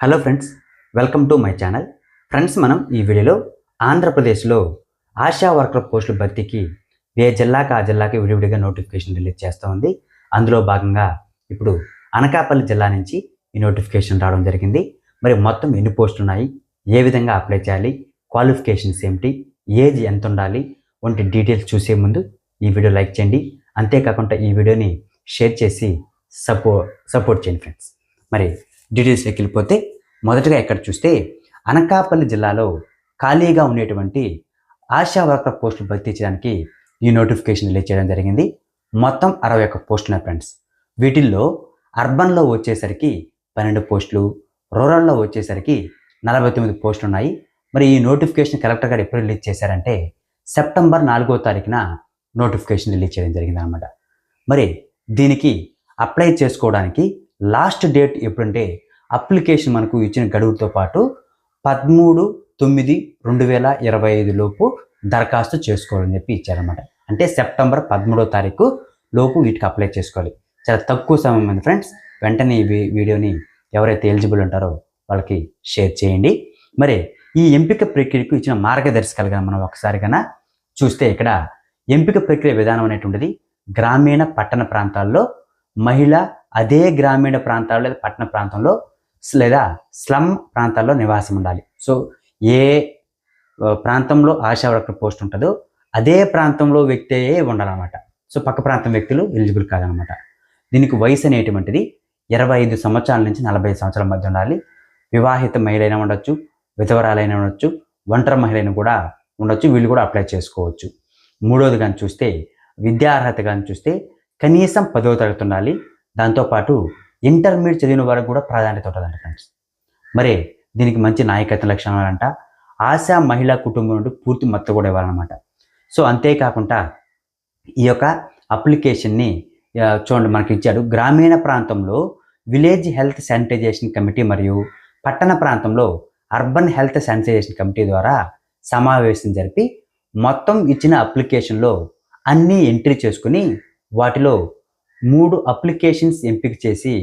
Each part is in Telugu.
Hello friends welcome to my channel. Friends మనం ఈ వీడియోలో ఆంధ్రప్రదేశ్లో ఆశా వర్కర్ పోస్టుల భర్తీకి ఏ జిల్లాకి ఆ జిల్లాకి విడివిడిగా నోటిఫికేషన్ రిలీజ్ చేస్తూ ఉంది. అందులో భాగంగా ఇప్పుడు అనకాపల్లి జిల్లా నుంచి ఈ నోటిఫికేషన్ రావడం జరిగింది. మరి మొత్తం ఎన్ని పోస్టులు ఉన్నాయి? ఏ విధంగా అప్లై చేయాలి? క్వాలిఫికేషన్స్ ఏమిటి? ఏజ్ ఎంత ఉండాలి? వంటి డీటెయిల్స్ చూసే ముందు ఈ వీడియో లైక్ చేయండి. అంతేకాకుండా ఈ వీడియోని షేర్ చేసి సపో సపోర్ట్ చేయండి ఫ్రెండ్స్. మరి డీటెయిల్స్లోకి వెళ్ళిపోతే మొదటగా ఎక్కడ చూస్తే అనకాపల్లి జిల్లాలో ఖాళీగా ఉండేటువంటి ఆశా వర్కర్ పోస్టులు భర్తీ చేయడానికి ఈ నోటిఫికేషన్ రిలీజ్ చేయడం జరిగింది. మొత్తం అరవై ఒక్క పోస్టులు ఫ్రెండ్స్. వీటిల్లో అర్బన్లో వచ్చేసరికి పన్నెండు పోస్టులు రూరల్లో వచ్చేసరికి నలభై తొమ్మిది పోస్టులు ఉన్నాయి. మరి ఈ నోటిఫికేషన్ కలెక్టర్ గారు ఎప్పుడు రిలీజ్ చేశారంటే సెప్టెంబర్ నాలుగో తారీఖున నోటిఫికేషన్ రిలీజ్ చేయడం జరిగింది అనమాట మరి దీనికి అప్లై చేసుకోవడానికి లాస్ట్ డేట్ ఎప్పుడంటే అప్లికేషన్ మనకు ఇచ్చిన గడువుతో పాటు పదమూడు తొమ్మిది రెండు వేల ఇరవై ఐదు లోపు దరఖాస్తు చేసుకోవాలని చెప్పి ఇచ్చారనమాట అంటే సెప్టెంబర్ పదమూడో తారీఖు లోపు వీటికి అప్లై చేసుకోవాలి. చాలా తక్కువ సమయం ఉంది ఫ్రెండ్స్. వెంటనే ఈ వీడియోని ఎవరైతే ఎలిజిబుల్ ఉంటారో వాళ్ళకి షేర్ చేయండి. మరి ఈ ఎంపిక ప్రక్రియకు ఇచ్చిన మార్గదర్శకాలుగా మనం ఒకసారి కన్నా చూస్తే ఇక్కడ ఎంపిక ప్రక్రియ విధానం అనేటువంటిది గ్రామీణ పట్టణ ప్రాంతాల్లో మహిళ అదే గ్రామీణ ప్రాంతాల్లో లేదా పట్టణ ప్రాంతంలో లేదా స్లమ్ ప్రాంతాల్లో నివాసం ఉండాలి. సో ఏ ప్రాంతంలో ఆశా వర్కర్ పోస్ట్ ఉంటుందో అదే ప్రాంతంలో వ్యక్తే ఉండాలన్నమాట. సో పక్క ప్రాంతం వ్యక్తులు ఎలిజిబుల్ కాదనమాట దీనికి వయసు అనేటువంటిది ఇరవై ఐదు సంవత్సరాల నుంచి నలభై సంవత్సరాల మధ్య ఉండాలి. వివాహిత మహిళైనా ఉండొచ్చు విధవరాలైనా ఉండొచ్చు ఒంటరి మహిళైన కూడా ఉండొచ్చు వీళ్ళు కూడా అప్లై చేసుకోవచ్చు. మూడోది కానీ చూస్తే విద్యార్హత కానీ చూస్తే కనీసం పదవ తరగతి ఉండాలి. దాంతోపాటు ఇంటర్మీడియట్ చదివిన వారికి కూడా ప్రాధాన్యత ఉంటుందంట ఫ్రెండ్స్ మరి దీనికి మంచి నాయకత్వ లక్షణాలు అంట ఆశా మహిళా కుటుంబం నుండి పూర్తి మత్తు కూడా ఇవ్వాలన్నమాట. సో అంతేకాకుండా ఈ యొక్క అప్లికేషన్ని చూడండి మనకి ఇచ్చాడు. గ్రామీణ ప్రాంతంలో విలేజ్ హెల్త్ శానిటైజేషన్ కమిటీ మరియు పట్టణ ప్రాంతంలో అర్బన్ హెల్త్ శానిటైజేషన్ కమిటీ ద్వారా సమావేశం జరిపి మొత్తం ఇచ్చిన అప్లికేషన్లో అన్నీ ఎంట్రీ చేసుకుని వాటిలో మూడు అప్లికేషన్స్ ఎంపిక చేసి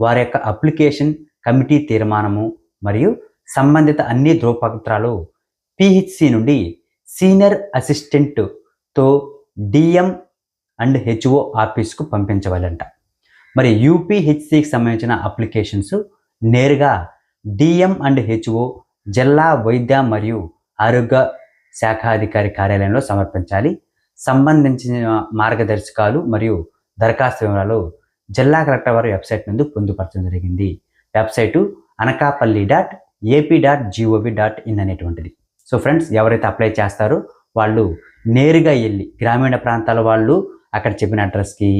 వారి యొక్క అప్లికేషన్ కమిటీ తీర్మానము మరియు సంబంధిత అన్ని ధ్రువపత్రాలు పిహెచ్సి నుండి సీనియర్ అసిస్టెంట్తో డిఎం అండ్ హెచ్ఓ ఆఫీస్కు పంపించవాలంట మరి యూపీహెచ్సికి సంబంధించిన అప్లికేషన్స్ నేరుగా డిఎం అండ్ హెచ్ఓ జిల్లా వైద్య మరియు ఆరోగ్య శాఖాధికారి కార్యాలయంలో సమర్పించాలి. సంబంధించిన మార్గదర్శకాలు మరియు దరఖాస్తు వివరాలు జిల్లా కలెక్టర్ వారి వెబ్సైట్ నుండి పొందుపరచడం జరిగింది. Website Anakapalli dot AP dot GOV dot in అనేటువంటిది. సో ఫ్రెండ్స్ ఎవరైతే అప్లై చేస్తారో వాళ్ళు నేరుగా వెళ్ళి గ్రామీణ ప్రాంతాల వాళ్ళు అక్కడ చెప్పిన అడ్రస్కి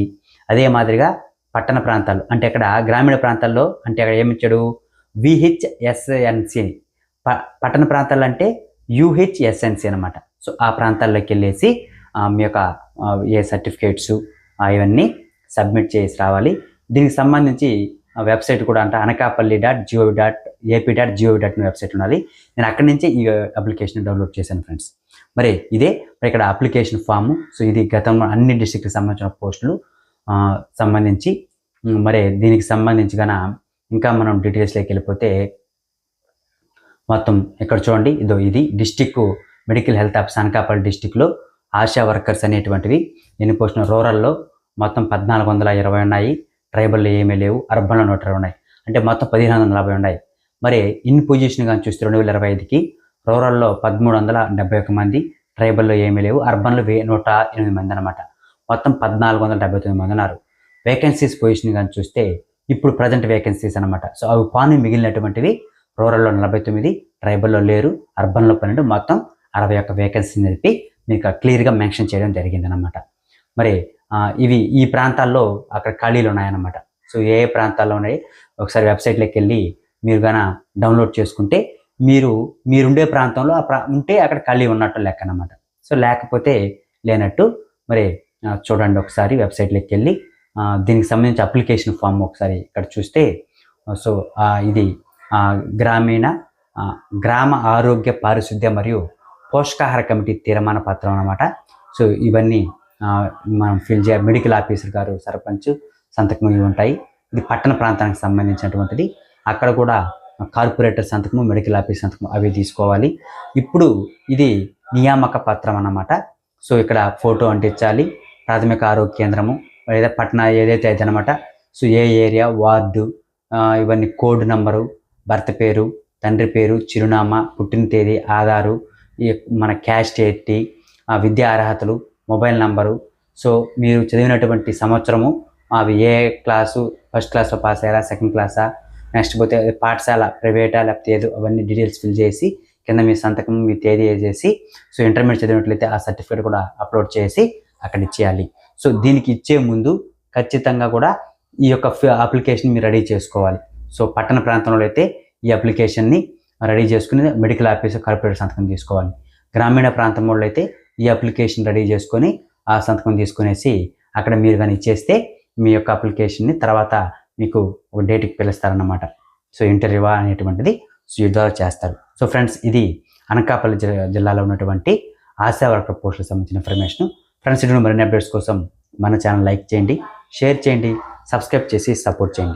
అదే మాదిరిగా పట్టణ ప్రాంతాలు అంటే అక్కడ గ్రామీణ ప్రాంతాల్లో అంటే అక్కడ ఏమిచ్చాడు విహెచ్ఎస్ఎన్సి ప పట్టణ ప్రాంతాలు అంటే యూహెచ్ఎస్ఎన్సి అనమాట సో ఆ ప్రాంతాల్లోకి వెళ్ళేసి మీ యొక్క ఏ సర్టిఫికేట్స్ ఇవన్నీ సబ్మిట్ చేసి రావాలి. దీనికి సంబంధించి వెబ్సైట్ కూడా అంటే Anakapalli dot GOV dot AP dot GOV dot website ఉండాలి. నేను అక్కడి నుంచి ఈ అప్లికేషన్ డౌన్లోడ్ చేశాను ఫ్రెండ్స్. మరి ఇదే మరి ఇక్కడ అప్లికేషన్ ఫామ్. సో ఇది గతంలో అన్ని డిస్ట్రిక్ట్కి సంబంధించిన పోస్టులు. సంబంధించి మరి దీనికి సంబంధించి గన ఇంకా మనం డీటెయిల్స్లోకి వెళ్ళిపోతే మొత్తం ఇక్కడ చూడండి. ఇదో ఇది district medical health office Anakapalli డిస్టిక్లో. ఆశా వర్కర్స్ అనేటువంటివి. ఎన్ని పోసిన రూరల్లో మొత్తం పద్నాలుగు వందల ఇరవై ఉన్నాయి. ట్రైబల్లో ఏమీ లేవు. అర్బన్లో నూట ఇరవై ఉన్నాయి. అంటే మొత్తం పదిహేను వందల నలభై ఉన్నాయి. మరి ఇన్ పొజిషన్ కానీ చూస్తే రెండు వేల ఇరవై ఐదుకి రూరల్లో పదమూడు వందల డెబ్బై ఒక మంది. ట్రైబల్లో ఏమీ లేవు. అర్బన్లో వే నూట ఎనిమిది మంది అనమాట మొత్తం పద్నాలుగు వందల డెబ్బై తొమ్మిది మంది ఉన్నారు. వేకెన్సీస్ పొజిషన్ కానీ చూస్తే ఇప్పుడు ప్రజెంట్ వేకెన్సీస్ అనమాట సో అవి పాను మిగిలినటువంటివి రూరల్లో నలభై తొమ్మిది ట్రైబల్లో లేరు. అర్బన్లో పన్నెండు మొత్తం అరవై ఒక్క వేకెన్సీ నిలిపి మీకు క్లియర్గా మెన్షన్ చేయడం జరిగిందనమాట మరి ఇవి ఈ ప్రాంతాల్లో అక్కడ ఖాళీలు ఉన్నాయన్నమాట. సో ఏ ఏ ప్రాంతాల్లో ఉన్నాయి? ఒకసారి వెబ్సైట్లోకి వెళ్ళి మీరు గాన డౌన్లోడ్ చేసుకుంటే మీరు మీరుండే ప్రాంతంలో ఆ ప్రా ఉంటే అక్కడ ఖాళీ ఉన్నట్టు లెక్క అనమాట సో లేకపోతే లేనట్టు మరి చూడండి ఒకసారి వెబ్సైట్లోకి వెళ్ళి దీనికి సంబంధించి అప్లికేషన్ ఫామ్ ఒకసారి ఇక్కడ చూస్తే సో ఇది గ్రామీణ గ్రామ ఆరోగ్య పారిశుద్ధ్య మరియు పోషకాహార కమిటీ తీర్మాన పత్రం అన్నమాట. సో ఇవన్నీ మనం ఫిల్ చేయాలి మెడికల్ ఆఫీసర్ గారు సర్పంచ్ సంతకం ఇవి ఉంటాయి. ఇది పట్టణ ప్రాంతానికి సంబంధించినటువంటిది. అక్కడ కూడా కార్పొరేటర్ సంతకము మెడికల్ ఆఫీస్ సంతకము అవి తీసుకోవాలి. ఇప్పుడు ఇది నియామక పత్రం అన్నమాట. సో ఇక్కడ ఫోటో అంటించాలి. ప్రాథమిక ఆరోగ్య కేంద్రము లేదా పట్టణ ఏదైతే అయితే అనమాట సో ఏ ఏరియా వార్డు ఇవన్నీ కోడ్ నంబరు భర్త పేరు తండ్రి పేరు చిరునామా పుట్టిన తేదీ ఆధారు మన క్యాస్ట్ ఎట్టి ఆ, విద్యా అర్హతలు మొబైల్ నంబరు సో మీరు చదివినటువంటి సంవత్సరము అవి ఏ క్లాసు ఫస్ట్ క్లాస్లో పాస్ అయ్యారా సెకండ్ క్లాసా నెక్స్ట్ పోతే పాఠశాల ప్రైవేటా లేకపోతే ఏదో అవన్నీ డీటెయిల్స్ ఫిల్ చేసి కింద మీ సంతకం మీ తేదీ వేసేసి సో ఇంటర్మీడియట్ చదివినట్లయితే ఆ సర్టిఫికేట్ కూడా అప్లోడ్ చేసి అక్కడ ఇచ్చేయాలి. సో దీనికి ఇచ్చే ముందు ఖచ్చితంగా కూడా ఈ యొక్క అప్లికేషన్ మీరు రెడీ చేసుకోవాలి. సో పట్టణ ప్రాంతంలో అయితే ఈ అప్లికేషన్ని రెడీ చేసుకుని మెడికల్ ఆఫీస్ కార్పొరేట్ సంతకం తీసుకోవాలి. గ్రామీణ ప్రాంతంలో అయితే ఈ అప్లికేషన్ రెడీ చేసుకొని ఆ సంతకం తీసుకునేసి అక్కడ మీరు కానీ ఇచ్చేస్తే మీ యొక్క అప్లికేషన్ని తర్వాత మీకు ఒక డేట్కి పిలుస్తారన్నమాట. సో ఇంటర్వ్యూ అనేటువంటిది సో ద్వారా చేస్తారు. సో ఫ్రెండ్స్ ఇది అనకాపల్లి జిల్లా జిల్లాలో ఉన్నటువంటి ఆశా వర్కర్ పోస్టులకు సంబంధించిన ఇన్ఫర్మేషన్. ఫ్రెండ్స్ ఇటువంటి మరిన్ని అప్డేట్స్ కోసం మన ఛానల్ లైక్ చేయండి షేర్ చేయండి సబ్స్క్రైబ్ చేసి సపోర్ట్ చేయండి.